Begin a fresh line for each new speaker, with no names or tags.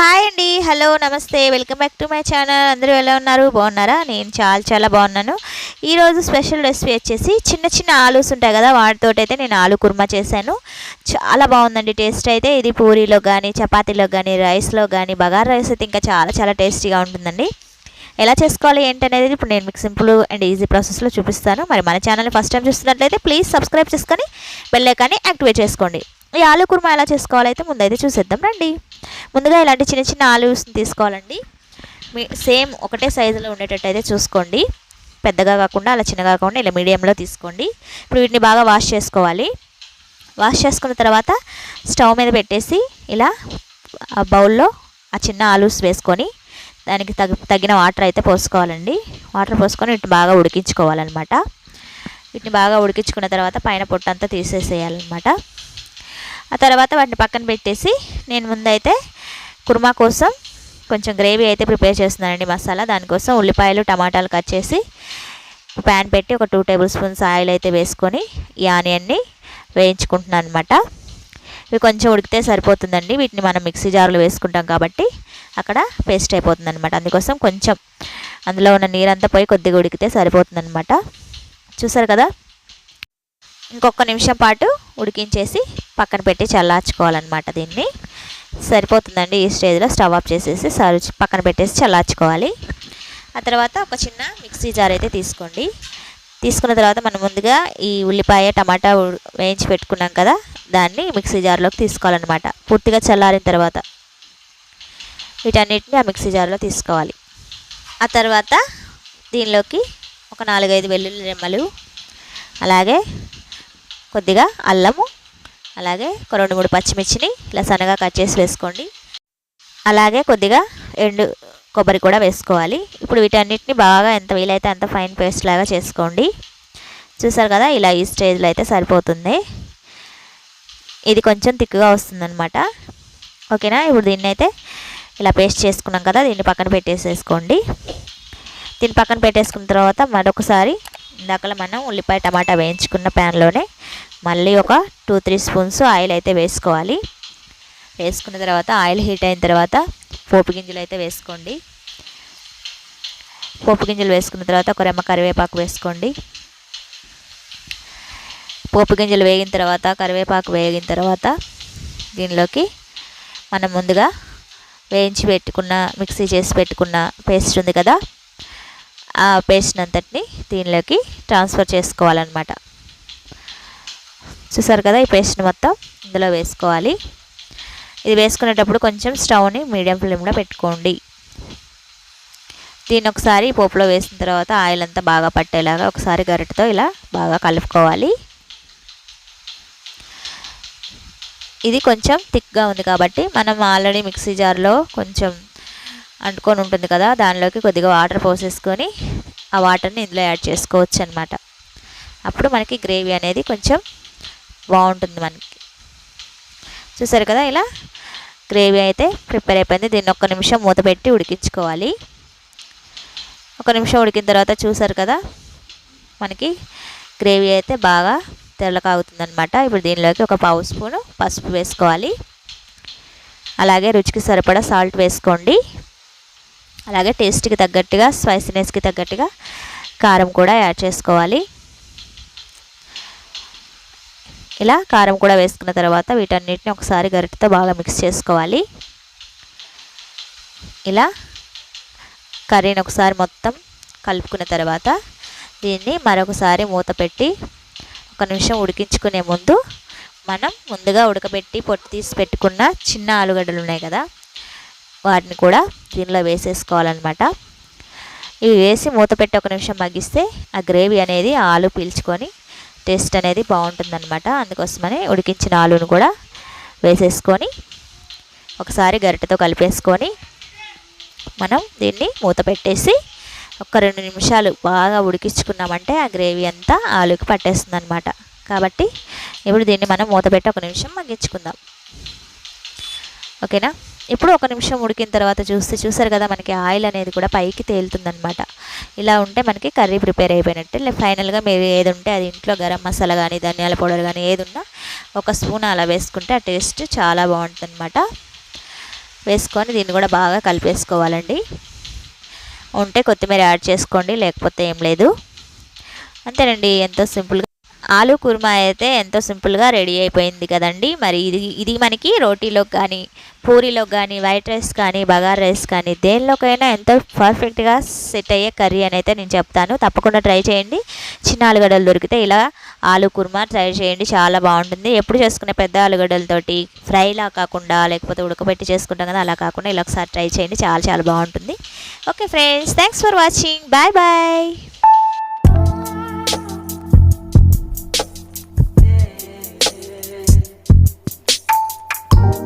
Hi అండి. Hello నమస్తే. Welcome back to my channel. అందరూ ఎలా ఉన్నారు? బాగున్నారా? నేను చాలా చాలా బాగున్నాను. ఈరోజు స్పెషల్ రెసిపీ వచ్చేసి చిన్న చిన్న ఆలూస్ ఉంటాయి కదా వాటితోటి అయితే నేను ఆలు కుర్మా చేశాను. చాలా బాగుందండి టేస్ట్ అయితే. ఇది పూరీలో కానీ చపాతీలో కానీ రైస్లో కానీ బగార్ రైస్ అయితే ఇంకా చాలా చాలా టేస్టీగా ఉంటుందండి. ఎలా చేసుకోవాలి ఏంటనేది ఇప్పుడు నేను మీకు సింపుల్ అండ్ ఈజీ ప్రాసెస్లో చూపిస్తాను. మరి మన ఛానల్ని ఫస్ట్ టైం చూస్తున్నట్లయితే ప్లీజ్ సబ్స్క్రైబ్ చేసుకొని బెల్లైకాన్ని యాక్టివేట్ చేసుకోండి. ఈ ఆలు కుర్మా ఎలా చేసుకోవాలైతే ముందైతే చూసేద్దాం. రండి. ముందుగా ఇలాంటి చిన్న చిన్న ఆలూస్ని తీసుకోవాలండి. మీ సేమ్ ఒకటే సైజులో ఉండేటట్టు అయితే చూసుకోండి. పెద్దగా కాకుండా అలా చిన్నగా కాకుండా ఇలా మీడియంలో తీసుకోండి. ఇప్పుడు వీటిని బాగా వాష్ చేసుకోవాలి. వాష్ చేసుకున్న తర్వాత స్టవ్ మీద పెట్టేసి ఇలా ఆ బౌల్లో ఆ చిన్న ఆలూస్ వేసుకొని దానికి తగ్ తగిన వాటర్ అయితే పోసుకోవాలండి. వాటర్ పోసుకొని వీటిని బాగా ఉడికించుకోవాలన్నమాట. వీటిని బాగా ఉడికించుకున్న తర్వాత పైన పొట్టంతా తీసేసేయాలన్నమాట. ఆ తర్వాత వాటిని పక్కన పెట్టేసి నేను ముందైతే కుర్మా కోసం కొంచెం గ్రేవీ అయితే ప్రిపేర్ చేస్తున్నానండి మసాలా. దానికోసం ఉల్లిపాయలు టమాటాలు కట్ చేసి ప్యాన్ పెట్టి ఒక టూ టేబుల్ స్పూన్స్ ఆయిల్ అయితే వేసుకొని ఈ ఆనియన్ని వేయించుకుంటున్నాను అనమాట ఇవి కొంచెం ఉడికితే సరిపోతుందండి. వీటిని మనం మిక్సీ జార్లో వేసుకుంటాం కాబట్టి అక్కడ పేస్ట్ అయిపోతుంది అనమాట అందుకోసం కొంచెం అందులో ఉన్న నీరంతా పోయి కొద్దిగా ఉడికితే సరిపోతుందనమాట చూసారు కదా? ఇంకొక నిమిషం పాటు ఉడికించేసి పక్కన పెట్టి చల్లార్చుకోవాలన్నమాట దీన్ని. సరిపోతుందండి ఈ స్టేజ్లో స్టవ్ ఆఫ్ చేసేసి సర్వ్ పక్కన పెట్టేసి చల్లార్చుకోవాలి. ఆ తర్వాత ఒక చిన్న మిక్సీ జార్ అయితే తీసుకోండి. తీసుకున్న తర్వాత మనం ముందుగా ఈ ఉల్లిపాయ టమాటా వేయించి పెట్టుకున్నాం కదా దాన్ని మిక్సీ జార్లోకి తీసుకోవాలన్నమాట. పూర్తిగా చల్లారిన తర్వాత వీటన్నిటిని ఆ మిక్సీ జార్లో తీసుకోవాలి. ఆ తర్వాత దీనిలోకి ఒక నాలుగైదు వెల్లుల్లి రెమ్మలు అలాగే కొద్దిగా అల్లము అలాగే ఒక రెండు మూడు పచ్చిమిర్చిని ఇలా సన్నగా కట్ చేసి వేసుకోండి. అలాగే కొద్దిగా ఎండు కొబ్బరి కూడా వేసుకోవాలి. ఇప్పుడు వీటన్నిటిని బాగా ఎంత వీలైతే అంత ఫైన్ పేస్ట్ లాగా చేసుకోండి. చూసారు కదా ఇలా ఈ స్టేజ్లో అయితే సరిపోతుంది. ఇది కొంచెం తిక్కుగా వస్తుందన్నమాట. ఓకేనా? ఇప్పుడు దీన్ని అయితే ఇలా పేస్ట్ చేసుకున్నాం కదా దీన్ని పక్కన పెట్టేసేసుకోండి. దీన్ని పక్కన పెట్టేసుకున్న తర్వాత మరొకసారి ఇందాక మనం ఉల్లిపాయ టమాటా వేయించుకున్న ప్యాన్లోనే మళ్ళీ ఒక టూ త్రీ స్పూన్స్ ఆయిల్ అయితే వేసుకోవాలి. వేసుకున్న తర్వాత ఆయిల్ హీట్ అయిన తర్వాత పోపు గింజలు అయితే వేసుకోండి. పోపు గింజలు వేసుకున్న తర్వాత ఒక రెమ్మ కరివేపాకు వేసుకోండి. పోపు గింజలు వేగిన తర్వాత కరివేపాకు వేగిన తర్వాత దీనిలోకి మనం ముందుగా వేయించి పెట్టుకున్న మిక్సీ చేసి పెట్టుకున్న పేస్ట్ ఉంది కదా ఆ పేస్ట్ అంతటిని దీనిలోకి ట్రాన్స్ఫర్ చేసుకోవాలన్నమాట. చూసారు కదా ఈ పేస్ట్ని మొత్తం ఇందులో వేసుకోవాలి. ఇది వేసుకునేటప్పుడు కొంచెం స్టవ్ని మీడియం ఫ్లేమ్లో పెట్టుకోండి. దీన్ని ఒకసారి పోపులో వేసిన తర్వాత ఆయిల్ అంతా బాగా పట్టేలాగా ఒకసారి గరిటతో ఇలా బాగా కలుపుకోవాలి. ఇది కొంచెం థిక్గా ఉంది కాబట్టి మనం ఆల్రెడీ మిక్సీ జార్లో కొంచెం అంటుకొని ఉంటుంది కదా దానిలోకి కొద్దిగా వాటర్ పోసేసుకొని ఆ వాటర్ని ఇందులో యాడ్ చేసుకోవచ్చు అనమాట అప్పుడు మనకి గ్రేవీ అనేది కొంచెం బాగుంటుంది మనకి. చూసారు కదా ఇలా? గ్రేవీ అయితే ప్రిపేర్ అయిపోయింది. దీన్ని ఒక్క నిమిషం మూత పెట్టి ఉడికించుకోవాలి. ఒక నిమిషం ఉడికిన తర్వాత చూసారు కదా? మనకి గ్రేవీ అయితే బాగా తెల్లకాగుతుంది అనమాట ఇప్పుడు దీనిలోకి ఒక పావు స్పూను పసుపు వేసుకోవాలి. అలాగే రుచికి సరిపడా సాల్ట్ వేసుకోండి. అలాగే టేస్ట్కి తగ్గట్టుగా స్పైసీనెస్కి తగ్గట్టుగా కారం కూడా యాడ్ చేసుకోవాలి. ఇలా కారం కూడా వేసుకున్న తర్వాత వీటన్నిటిని ఒకసారి గరిటతో బాగా మిక్స్ చేసుకోవాలి. ఇలా కర్రీని ఒకసారి మొత్తం కలుపుకున్న తర్వాత దీన్ని మరొకసారి మూత పెట్టి ఒక నిమిషం ఉడికించుకునే ముందు మనం ముందుగా ఉడకబెట్టి పొట్టు తీసి పెట్టుకున్న చిన్న ఆలుగడ్డలు ఉన్నాయి కదా వాటిని కూడా దీనిలో వేసేసుకోవాలన్నమాట. ఇవి వేసి మూత పెట్టి ఒక నిమిషం మగ్గిస్తే ఆ గ్రేవీ అనేది ఆలు పీల్చుకొని టేస్ట్ అనేది బాగుంటుందన్నమాట. అందుకోసమని ఉడికించిన ఆలును కూడా వేసేసుకొని ఒకసారి గరిటెతో కలిపేసుకొని మనం దీన్ని మూత పెట్టేసి ఒక రెండు నిమిషాలు బాగా ఉడికించుకున్నామంటే ఆ గ్రేవీ అంతా ఆలుకి పట్టేస్తుంది అనమాట కాబట్టి ఇప్పుడు దీన్ని మనం మూత పెట్టి ఒక నిమిషం మగ్గించుకుందాం. ఓకేనా? ఇప్పుడు ఒక నిమిషం ఉడికిన తర్వాత చూస్తే చూసారు కదా మనకి ఆయిల్ అనేది కూడా పైకి తేలుతుందనమాట ఇలా ఉంటే మనకి కర్రీ ప్రిపేర్ అయిపోయినట్టే. లే ఫైనల్గా మీరు ఏది ఉంటే అది ఇంట్లో గరం మసాలా కానీ ధనియాల పౌడర్ కానీ ఏది ఉన్నా ఒక స్పూన్ అలా వేసుకుంటే ఆ టేస్ట్ చాలా బాగుంటుంది అనమాట వేసుకొని దీన్ని కూడా బాగా కలిపేసుకోవాలండి. ఉంటే కొత్తిమీర యాడ్ చేసుకోండి లేకపోతే ఏం లేదు. అంతేనండి ఎంతో సింపుల్గా ఆలు కుర్మా అయితే ఎంతో సింపుల్గా రెడీ అయిపోయింది కదండి. మరి ఇది ఇది మనకి రోటీలోకి కానీ పూరీలోకి కానీ వైట్ రైస్ కానీ బగార్ రైస్ కానీ దేనిలోకైనా ఎంతో పర్ఫెక్ట్గా సెట్ అయ్యే కర్రీ అని అయితే నేను చెప్తాను. తప్పకుండా ట్రై చేయండి. చిన్న ఆలుగడ్డలు దొరికితే ఇలా ఆలు కుర్మా ట్రై చేయండి. చాలా బాగుంటుంది. ఎప్పుడు చేసుకునే పెద్ద ఆలుగడ్డలతోటి ఫ్రైలా కాకుండా లేకపోతే ఉడకబెట్టి చేసుకుంటాం కదా అలా కాకుండా ఇలా ఒకసారి ట్రై చేయండి. చాలా చాలా బాగుంటుంది. Okay friends thanks for watching. Bye bye.